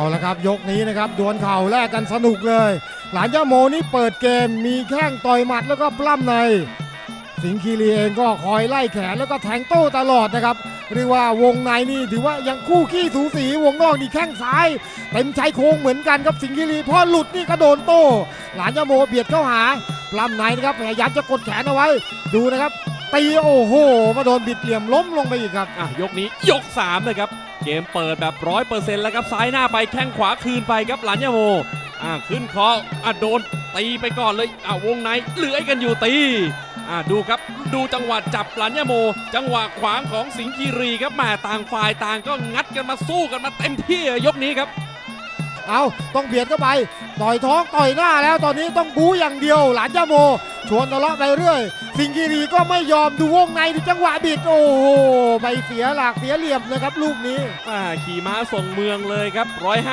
เอาละครับยกนี้นะครับดวลเข่าแลกกันสนุกเลย หลานย่าโมนี่เปิดเกมมีแข้งต่อยหมัดแล้วก็ปล้ำใน สิงคีรีเองก็คอยไล่แขนแล้วก็แทงโต้ตลอดนะครับเรียกว่าวงในนี่ถือว่ายังคู่ขี้สูสีวงนอกนี่แข้งซ้ายเต็มชายโครงเหมือนกันครับสิงคีรีพอหลุดนี่ก็โดนโต้หลานย่าโมเบียดเข้าหาปล้ำในนะครับพยายามจะกดแขนเอาไว้ดูนะครับตีโอ้โหมาโดนบิดเหลี่ยมล้มลงไปอีกครับอะยกนี้ยก3นะครับเกมเปิดแบบร้อยเปอร์เซ็นต์แล้วครับซ้ายหน้าไปแข้งขวาคืนไปครับหลานยาโมอ่าขึ้นคออะโดนตีไปก่อนเลยอะวงในเหลือยกันอยู่ตีอ่าดูครับดูจังหวะจับหลานยาโม จังหวะขวางของสิงห์คีรีครับแม่ต่างฝ่ายต่างก็งัดกันมาสู้กันมาเต็มที่ยกนี้ครับ เอาต้องเบียดเข้าไปต่อยท้องต่อยหน้าแล้วตอนนี้ต้องบู๊อย่างเดียวหลานย่าโม ชวนทะเลาะไปเรื่อย สิงคีรีก็ไม่ยอมดูวงในดูจังหวะบิดโอ้โหไปเสียหลักเสียเหลี่ยมเลยครับลูกนี้ อ่าขี่ม้าส่งเมืองเลยครับร้อย